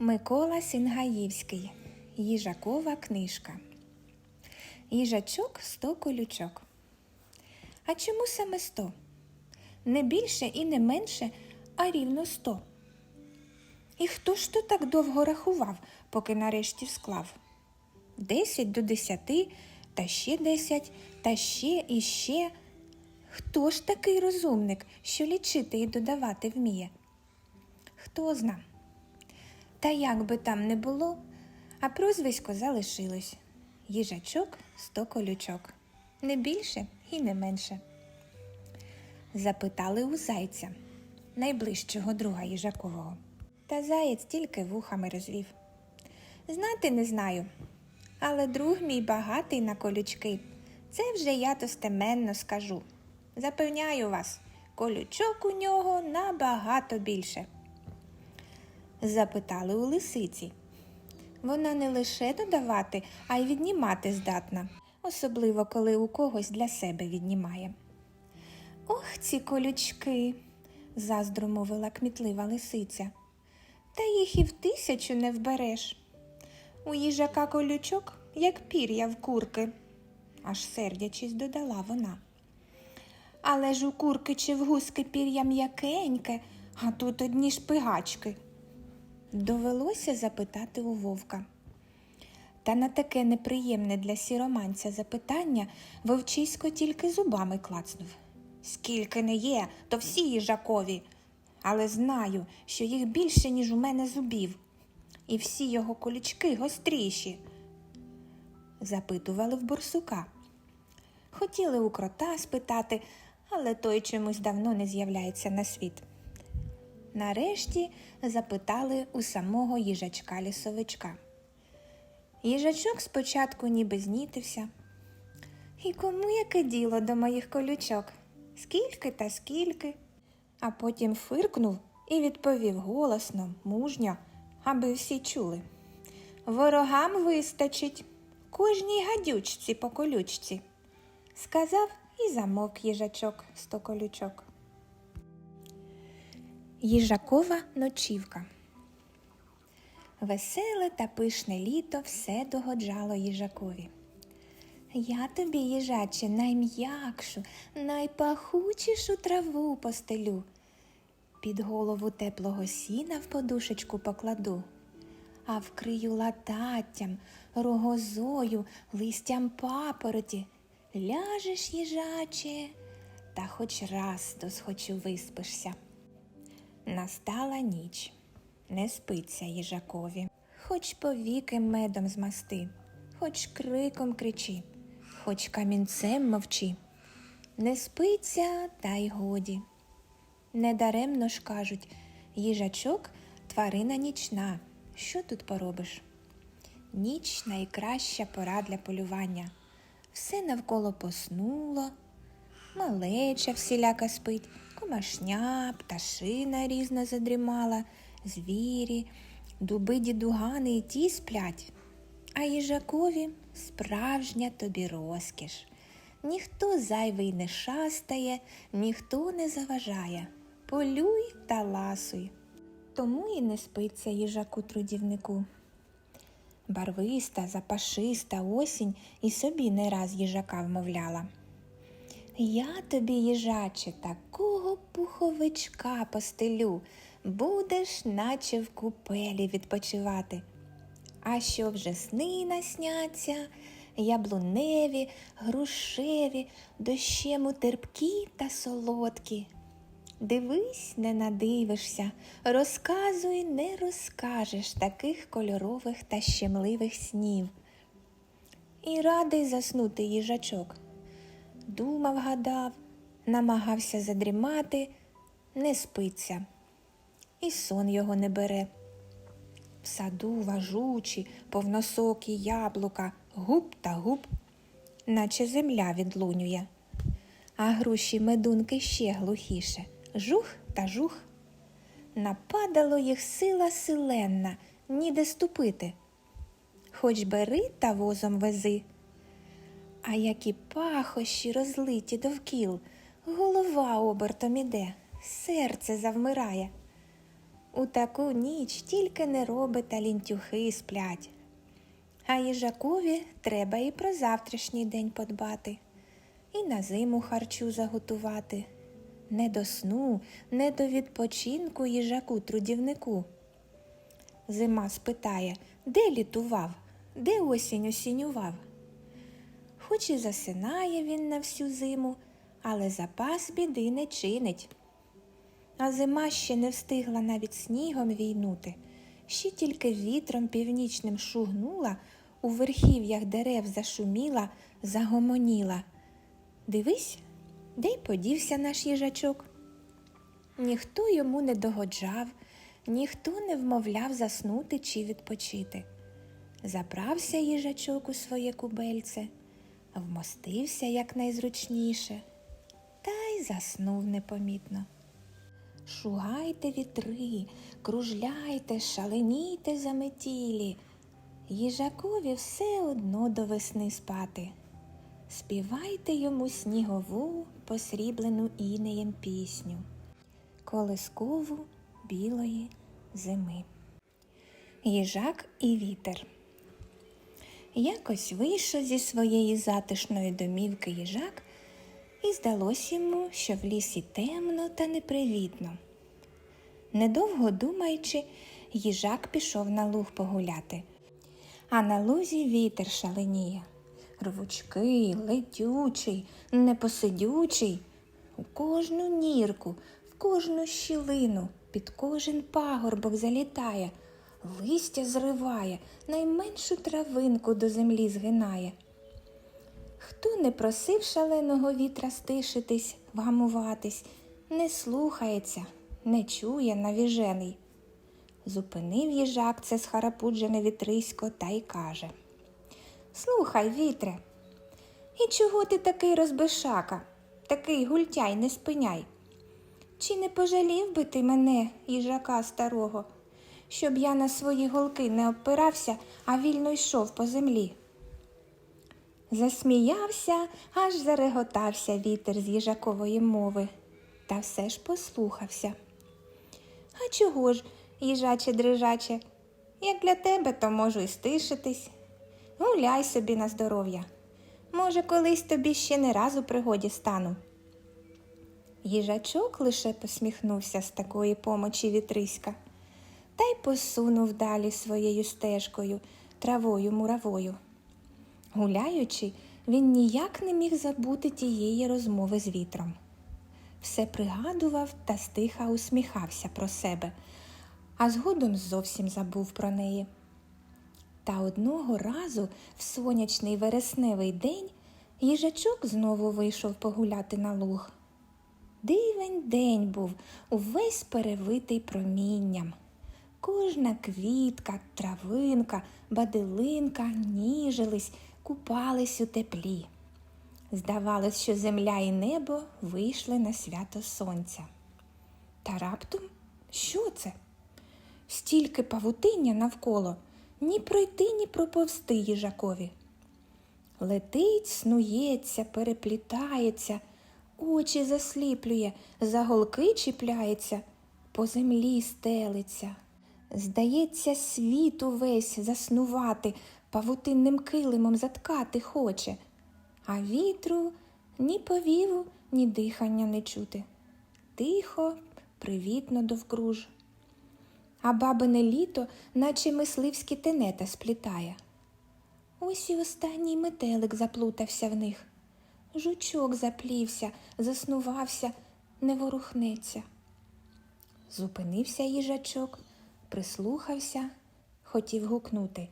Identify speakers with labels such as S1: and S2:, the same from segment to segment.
S1: Микола Сінгаївський. Їжакова книжка. Їжачок сто колючок. А чому саме сто? Не більше і не менше, а рівно сто. І хто ж то так довго рахував, поки нарешті склав? Десять до десяти, та ще десять, та ще і ще. Хто ж такий розумник, що лічити і додавати вміє? Хто зна? Та як би там не було, а прозвисько залишилось. Їжачок сто колючок. Не більше і не менше. Запитали у зайця, найближчого друга їжакового. Та заєць тільки вухами розвів. Знати не знаю, але друг мій багатий на колючки. Це вже я достеменно скажу. Запевняю вас, колючок у нього набагато більше. Запитали у лисиці. Вона не лише додавати, а й віднімати здатна, особливо коли у когось для себе віднімає. Ох, ці колючки, заздро мовила кмітлива лисиця. Та їх і в тисячу не вбереш. У їжака колючок, як пір'я в курки, аж сердячись додала вона. Але ж у курки чи в гуски пір'я м'якеньке, а тут одні шпигачки. Довелося запитати у вовка. Та на таке неприємне для сіроманця запитання вовчисько тільки зубами клацнув. Скільки не є, то всі їжакові, але знаю, що їх більше, ніж у мене зубів, і всі його колючки гостріші. Запитували в борсука. Хотіли у крота спитати, але той чомусь давно не з'являється на світ. Нарешті запитали у самого їжачка лісовичка. Їжачок спочатку ніби знітився. І кому яке діло до моїх колючок? Скільки та скільки? А потім фиркнув і відповів голосно, мужньо, аби всі чули. Ворогам вистачить кожній гадючці по колючці. Сказав і замовк їжачок сто колючок. Їжакова ночівка. Веселе та пишне літо все догоджало їжакові. Я тобі, їжаче, найм'якшу, найпахучішу траву постелю. Під голову теплого сіна в подушечку покладу, а вкрию лататтям, рогозою, листям папороті. Ляжеш, їжаче, та хоч раз досхочу виспишся. Настала ніч, не спиться їжакові, хоч повіки медом змасти, хоч криком кричи, хоч камінцем мовчи. Не спиться, та й годі. Недаремно ж кажуть, їжачок тварина нічна. Що тут поробиш? Ніч найкраща пора для полювання. Все навколо поснуло, малеча всіляка спить, комашня, пташина різна задрімала, звірі, дуби дідугани і ті сплять. А їжакові справжня тобі розкіш. Ніхто зайвий не шастає, ніхто не заважає. Полюй та ласуй. Тому і не спиться їжаку трудівнику. Барвиста, запашиста осінь і собі не раз їжака вмовляла. Я тобі, їжаче, такого пуховичка постелю, будеш, наче в купелі відпочивати. А що вже сни насняться, яблуневі, грушеві, дощему терпкі та солодкі. Дивись, не надивишся, розказуй, не розкажеш таких кольорових та щемливих снів. І радий заснути їжачок. Думав, гадав, намагався задрімати, не спиться, і сон його не бере. В саду важучі, повносокі яблука, губ та губ, наче земля відлунює, а груші медунки ще глухіше жух та жух. Нападало їх сила силенна, ніде ступити. Хоч бери та возом вези. А які пахощі розлиті довкіл, голова обертом іде, серце завмирає. У таку ніч тільки нероби та лінтюхи сплять. А їжакові треба і про завтрашній день подбати, і на зиму харчу заготувати. Не до сну, не до відпочинку їжаку трудівнику. Зима спитає, де літував, де осінь осінював. Хоч і засинає він на всю зиму, але запас біди не чинить. А зима ще не встигла навіть снігом війнути, ще тільки вітром північним шугнула, у верхів'ях дерев зашуміла, загомоніла. Дивись, де й подівся наш їжачок. Ніхто йому не догоджав, ніхто не вмовляв заснути чи відпочити. Забрався їжачок у своє кубельце, вмостився якнайзручніше, заснув непомітно. Шугайте вітри, кружляйте, шаленійте заметілі. Їжакові все одно до весни спати. Співайте йому снігову, посріблену інеєм пісню, колискову білої зими. Їжак і вітер. Якось вийшов зі своєї затишної домівки їжак, і здалось йому, що в лісі темно та непривітно. Недовго думаючи, їжак пішов на луг погуляти, а на лузі вітер шаленіє. Рвучкий, летючий, непосидючий, у кожну нірку, в кожну щілину, під кожен пагорбок залітає, листя зриває, найменшу травинку до землі згинає. Хто не просив шаленого вітра стишитись, вгамуватись, не слухається, не чує навіжений. Зупинив їжак це схарапуджене вітрисько та й каже Слухай, вітре, і чого ти такий розбишака, такий гультяй не спиняй? Чи не пожалів би ти мене, їжака старого, щоб я на свої голки не опирався, а вільно йшов по землі? Засміявся, аж зареготався вітер з їжакової мови, та все ж послухався. А чого ж, їжаче дрижаче, як для тебе, то можу і стишитись. Гуляй собі на здоров'я. Може, колись тобі ще не раз у пригоді стану. Їжачок лише посміхнувся з такої помочі вітриська та й посунув далі своєю стежкою, травою муравою. Гуляючи, він ніяк не міг забути тієї розмови з вітром. Все пригадував та стиха усміхався про себе, а згодом зовсім забув про неї. Та одного разу в сонячний вересневий день їжачок знову вийшов погуляти на луг. Дивень день був увесь перевитий промінням. Кожна квітка, травинка, бадилинка ніжились, купались у теплі. Здавалось, що земля і небо вийшли на свято сонця. Та раптом що це? Стільки павутиння навколо, ні пройти, ні проповсти їжакові. Летить, снується, переплітається, очі засліплює, за голки чіпляється, по землі стелиться. Здається, світ увесь заснувати, павутинним килимом заткати хоче, а вітру ні повіву, ні дихання не чути. Тихо, привітно довкруж. А бабине літо, наче мисливські тенета сплітає. Ось і останній метелик заплутався в них. Жучок заплівся, заснувався, не ворухнеться. Зупинився їжачок, прислухався, хотів гукнути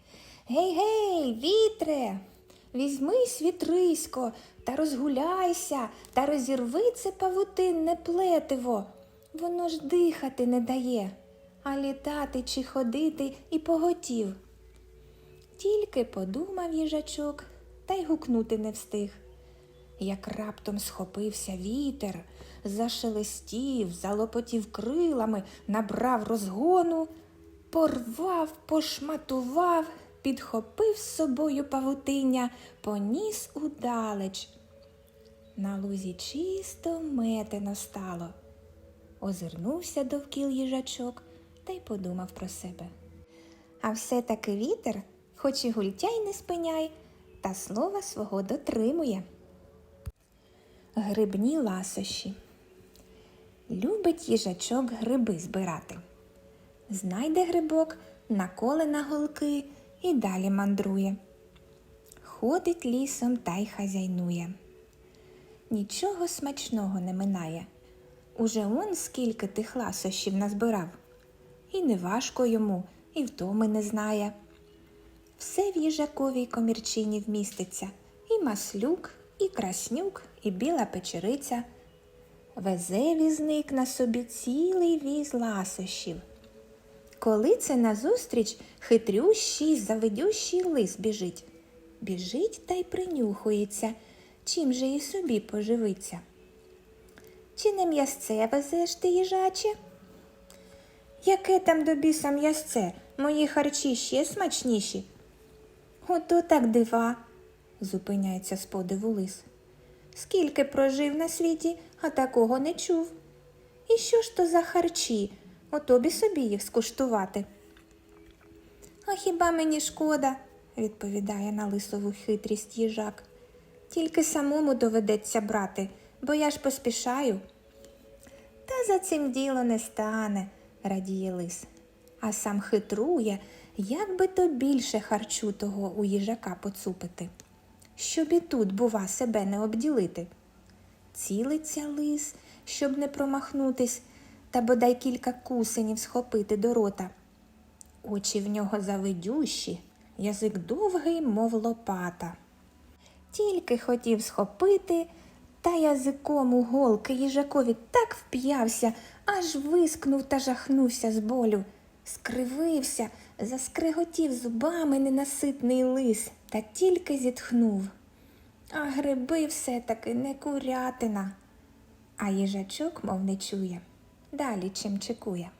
S1: Гей, гей, вітре, візьмись вітрисько та розгуляйся та розірви це павутинне плетиво. Воно ж дихати не дає, а літати чи ходити і поготів. Тільки подумав їжачок та й гукнути не встиг. Як раптом схопився вітер, зашелестів, залопотів крилами, набрав розгону, порвав, пошматував, підхопив з собою павутиння, поніс удалеч. На лузі чисто метено стало. Озирнувся довкіл їжачок та й подумав про себе. А все-таки вітер, хоч і гультяй не спиняй, та слова свого дотримує. Грибні ласощі. Любить їжачок гриби збирати. Знайде грибок, наколе на голки і далі мандрує. Ходить лісом та й хазяйнує. Нічого смачного не минає. Уже он скільки тих ласощів назбирав. І не важко йому, і втоми не знає. Все в їжаковій комірчині вміститься і маслюк, і краснюк, і біла печериця. Везе візник на собі цілий віз ласощів. Коли це назустріч хитрющий, завидющий лис біжить. Біжить та й принюхується, чим же і собі поживиться. Чи не м'ясце везеш ти, їжаче? Яке там до біса м'ясце? Мої харчі ще смачніші. Ото так дива, зупиняється з подиву лис. Скільки прожив на світі, а такого не чув. І що ж то за харчі? Отобі собі їх скуштувати. А хіба мені шкода, відповідає на лисову хитрість їжак. Тільки самому доведеться брати, бо я ж поспішаю. Та за цим діло не стане, радіє лис, а сам хитрує, як би то більше харчу того у їжака поцупити, щоб і тут, бува, себе не обділити. Цілиться лис, щоб не промахнутись, та бодай кілька кусенів схопити до рота. Очі в нього завидющі, язик довгий, мов лопата. Тільки хотів схопити, та язиком у голки їжакові так вп'явся, аж вискнув та жахнувся з болю. Скривився, заскриготів зубами ненаситний лис та тільки зітхнув. А гриби все-таки не курятина. А їжачок, мов не чує, далі чим чекує.